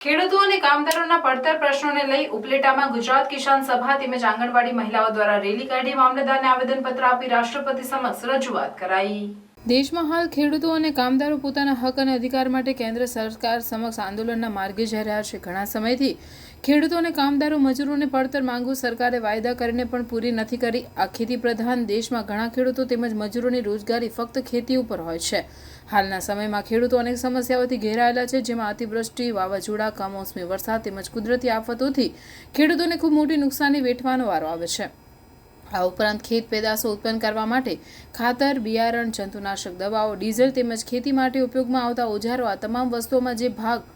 ખેડૂતો અને કામદારોના પડતર પ્રશ્નોને લઈ ઉપલેટામાં ગુજરાત કિસાન સભા તેમજ આંગણવાડી મહિલાઓ દ્વારા રેલી કાઢી મામલતદારને આવેદનપત્ર આપી રાષ્ટ્રપતિ સમક્ષ રજૂઆત કરાઈ. દેશમાં હાલ ખેડૂતો અને કામદારો પોતાના હક અને અધિકાર માટે કેન્દ્ર સરકાર સમક્ષ આંદોલનના માર્ગે જઈ રહ્યા છે. ઘણા સમયથી ખેડૂતો અને કામદારો મજૂરોને પડતર માંગો સરકારે વાયદા કરીને પણ પૂરી નથી કરી. આ ખેતી પ્રધાન દેશમાં ઘણા ખેડૂતો તેમજ મજૂરોની રોજગારી ફક્ત ખેતી ઉપર હોય છે. હાલના સમયમાં ખેડૂતો અનેક સમસ્યાઓથી ઘેરાયેલા છે, જેમાં અતિવૃષ્ટિ, વાવાઝોડા, કમોસમી વરસાદ તેમજ કુદરતી આફતોથી ખેડૂતોને ખૂબ મોટી નુકસાની વેઠવાનો વારો આવે છે. આ ઉપરાંત ખેત પેદાશો ઉત્પન્ન કરવા માટે ખાતર, બિયારણ, જંતુનાશક દવાઓ, ડીઝલ તેમજ ખેતી માટે ઉપયોગમાં આવતા ઓજારો, આ તમામ વસ્તુઓમાં જે ભાગ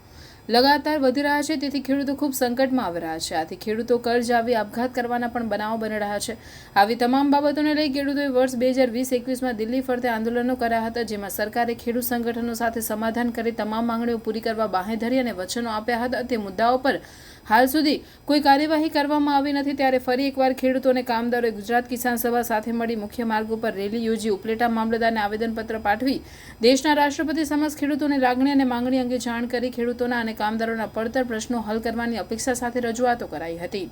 લગાતાર વધી રહ્યા છે, તેથી ખેડૂતો ખૂબ સંકટમાં આવી રહ્યા છે. આથી ખેડૂતો કર્જ આવી આપઘાત કરવાના પણ બનાવો બની રહ્યા છે. આવી તમામ બાબતોને લઈ ખેડૂતોએ વર્ષ બે હજાર વીસ એકવીસમાં દિલ્હી ફરતે આંદોલનો કર્યા હતા, જેમાં સરકારે ખેડૂત સંગઠનો સાથે સમાધાન કરી તમામ માંગણીઓ પૂરી કરવા બાંહેધરી અને વચનો આપ્યા હતા. તે મુદ્દાઓ પર હાલ સુધી કોઈ કાર્યવાહી કરવામાં આવી નથી, ત્યારે ફરી એકવાર ખેડૂતોને કામદારોએ ગુજરાત કિસાન સભા સાથે મળી મુખ્ય માર્ગ ઉપર રેલી યોજી ઉપલેટા મામલતદારને આવેદનપત્ર પાઠવી દેશના રાષ્ટ્રપતિ સમક્ષ ખેડૂતોની લાગણી અને માંગણી અંગે જાણ કરી ખેડૂતોના અને કામદારોના પડતર પ્રશ્નો હલ કરવાની અપેક્ષા સાથે રજૂઆતો કરાઈ હતી.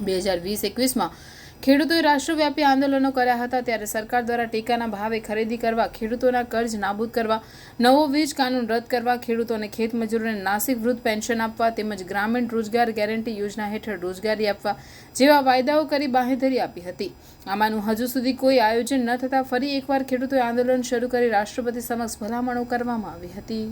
બે હજાર વીસ એકવીસમાં ખેડૂતોએ રાષ્ટ્રવ્યાપી આંદોલનો કર્યા હતા ત્યારે સરકાર દ્વારા ટેકાના ભાવે ખરીદી કરવા, ખેડૂતોના કર્જ નાબૂદ કરવા, નવો વીજ કાનૂન રદ કરવા, ખેડૂતોને ખેતમજૂરોને નાસિક વૃદ્ધ પેન્શન આપવા તેમજ ગ્રામીણ રોજગાર ગેરંટી યોજના હેઠળ રોજગારી આપવા જેવા વાયદાઓ કરી બાંહેધરી આપી હતી. આમાંનું હજુ સુધી કોઈ આયોજન ન થતાં ફરી એકવાર ખેડૂતોએ આંદોલન શરૂ કરી રાષ્ટ્રપતિ સમક્ષ ભલામણો કરવામાં આવી હતી.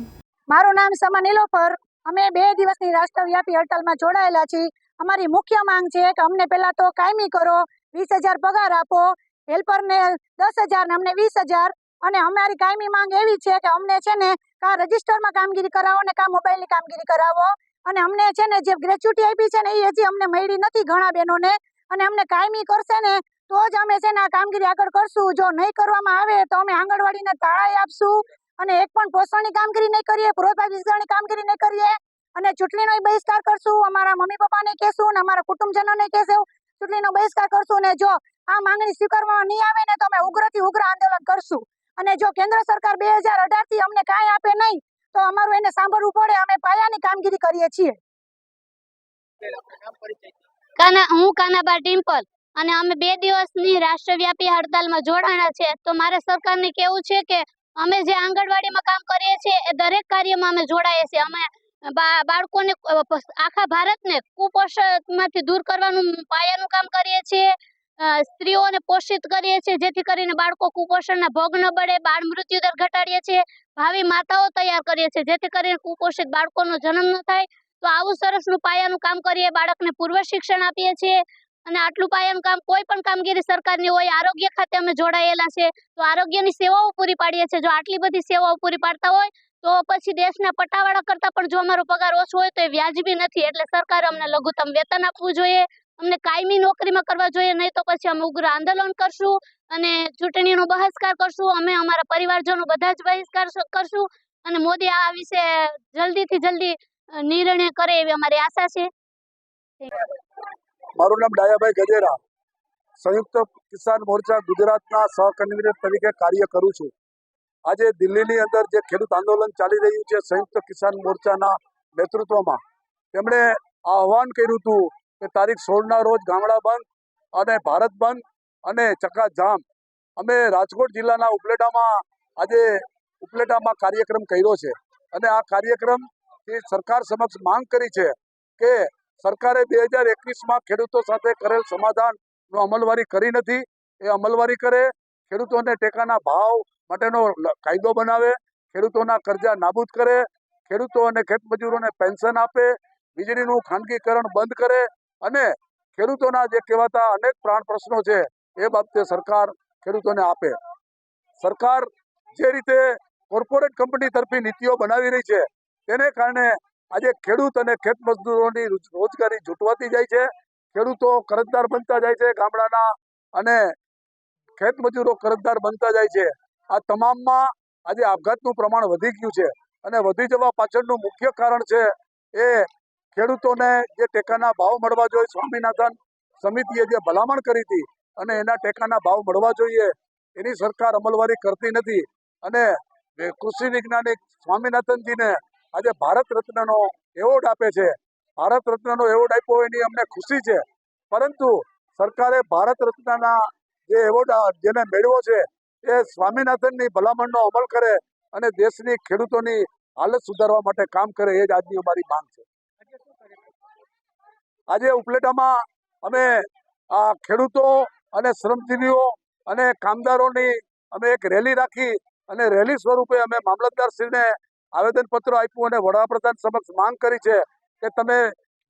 મારું નામ સમા નીલોફર. અમે બે દિવસની રાષ્ટ્રવ્યાપી હડતાલમાં જોડાયેલા છીએ. અમારી મુખ્ય માંગ છે કે અમને પહેલાં તો કાયમી કરો વીસ હજાર પગાર આપો. હેલ્પરને દસ હજાર ને અમને વીસ હજાર. અને અમારી કાયમી માંગ એવી છે કે અમને છે ને કા રજિસ્ટરમાં કામગીરી કરાવો ને કા મોબાઈલની કામગીરી કરાવો. અને અમને છે ને જે ગ્રેચ્યુટી આપી છે ને એ હજી અમને મળી નથી ઘણા બહેનોને. અને અમને કાયમી કરશે ને તો જ અમે છે ને આ કામગીરી આગળ કરશું. જો નહીં કરવામાં આવે તો અમે આંગણવાડીને તાળાઈ આપશું. અને એક પણ પોષણની કામગીરી નહીં કરીએ પુરોધા વિસ્તરણની કામગીરી નહીં કરીએ. અને ચૂંટણીનો બહિષ્કાર કરશું. અમારા મમ્મી પપ્પાને કહેશું અને અમારા કુટુંબજનોને કહેશું. ચૂંટણીનો બહિષ્કાર કરશું અને જો આ માંગણી સ્વીકારવામાં નહીં આવે ને તો અમે ઉગ્રથી ઉગ્ર આંદોલન કરશું. અને જો કેન્દ્ર સરકાર બે હજાર અઢારથી અમને કાંઈ આપે નહીં, તો અમારું એને સાંભળવું પડે. અમે પાયાની કામગીરી કરીએ છીએ. કાના, હું કાનાબા ડિમ્પલ અને અમે બે દિવસની રાષ્ટ્રવ્યાપી હડતાલમાં જોડાણા છે. તો મારે સરકારને કેવું છે કે અમે જે આંગણવાડીમાં કામ કરીએ છીએ, એ દરેક કાર્યમાં અમે જોડાઈએ છીએ. અમે બાળકોને આખા ભારતને કુપોષણમાંથી દૂર કરવાનું પાયાનું કામ કરીએ છીએ. સ્ત્રીઓને પોષિત કરીએ છીએ, જેથી કરીને બાળકો કુપોષણના ભોગ ન બળે બાળ મૃત્યુ દર ઘટાડીએ છીએ. ભાવિ માતાઓ તૈયાર કરીએ છીએ, જેથી કરીને કુપોષિત બાળકોનો જન્મ ન થાય. તો આવું સરસનું પાયાનું કામ કરીએ, બાળકને પૂર્વ શિક્ષણ આપીએ છીએ. અને આટલું પાયાનું કામ કોઈ પણ કામગીરી સરકારની હોય, આરોગ્ય ખાતે અમે જોડાયેલા છે તો આરોગ્યની સેવાઓ પૂરી પાડીએ છીએ. જો આટલી બધી સેવાઓ પૂરી પાડતા હોય તો પછી દેશના પટાવાળા કરતાં પણ જો અમારો પગાર ઓછો હોય તો એ વ્યાજબી નથી. એટલે સરકારે અમને લઘુત્તમ વેતન આપવું જોઈએ, અમને કાયમી નોકરીમાં કરવા જોઈએ, નહીં તો પછી અમે ઉગ્ર આંદોલન કરશું અને ચૂંટણીનો બહિષ્કાર કરશું. અમે અમારા પરિવારજનો બધા જ બહિષ્કાર કરશું અને મોદી આ વિશે જલ્દીથી જલ્દી નિર્ણય કરે એવી અમારી આશા છે. મારું નામ ડાયાભાઈ ગજેરા. સંયુક્ત કિસાન મોરચા ગુજરાતના સહકન્વીનર તરીકે કાર્ય કરું છું. આજે દિલ્હીની અંદર જે ખેડૂત આંદોલન ચાલી રહ્યું છે, સંયુક્ત કિસાન મોરચાના નેતૃત્વમાં, તેમણે આહવાન કર્યું હતું કે તારીખ સોળના રોજ ગામડા બંધ અને ભારત બંધ અને ચક્કાજામ અમે રાજકોટ જિલ્લાના ઉપલેટામાં આજે ઉપલેટામાં કાર્યક્રમ કર્યો છે અને આ કાર્યક્રમ સરકાર સમક્ષ માંગ કરી છે કે સરકારે બે હજાર એકવીસમાં ખેડૂતો સાથે કરેલ સમાધાનનો અમલવારી કરી નથી. એ અમલવારી કરે ખેડૂતોને ટેકાના ભાવ માટેનો કાયદો બનાવે, ખેડૂતોના કરજા નાબૂદ કરે, ખેડૂતો અને ખેતમજૂરોને પેન્શન આપે, વીજળીનું ખાનગીકરણ બંધ કરે અને ખેડૂતોના જે કહેવાતા અનેક પ્રાણ પ્રશ્નો છે એ બાબતે સરકાર ખેડૂતોને આપે. સરકાર જે રીતે કોર્પોરેટ કંપની તરફી નીતિઓ બનાવી રહી છે, તેને કારણે આજે ખેડૂત અને ખેત મજદૂરોની રોજગારી જૂટવાતી જાય છે, ખેડૂતો કરજદાર બનતા જાય છે ગામડાના અને ખેત મજૂરો કરજદાર બનતા જાય છે. આ તમામમાં આજે આપઘાતનું પ્રમાણ વધી ગયું છે અને વધી જવા પાછળનું મુખ્ય કારણ છે એ ખેડૂતોને જે ટેકાના ભાવ મળવા જોઈએ, સ્વામિનાથન સમિતિએ જે ભલામણ કરી હતી અને એના ટેકાના ભાવ મળવા જોઈએ, એની સરકાર અમલવારી કરતી નથી. અને કૃષિ વૈજ્ઞાનિક સ્વામિનાથનજીને આજે ભારત રત્નનો એવોર્ડ આપે છે. ભારત રત્નનો એવોર્ડ આપ્યો એની અમને ખુશી છે. પરંતુ સરકારે ભારત રત્નના જે એવોર્ડ જેને મેળવ્યો છે, એ સ્વામિનાથનની ભલામણનો અમલ કરે અને દેશની ખેડૂતોની હાલત સુધારવા માટે કામ કરે, એ જ આજની અમારી માંગ છે. આજે ઉપલેટામાં અમે આ ખેડૂતો અને શ્રમજીવીઓ અને કામદારોની અમે એક રેલી રાખી અને રેલી સ્વરૂપે અમે મામલતદારશ્રીને આવેદનપત્ર આપ્યું અને વડાપ્રધાન સમક્ષ માંગ કરી છે કે તમે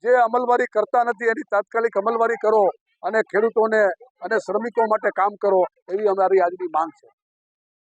જે અમલવારી કરતા નથી, એની તાત્કાલિક અમલવારી કરો અને ખેડૂતોને અને શ્રમિકો માટે કામ કરો એવી અમારી આજની માંગ છે.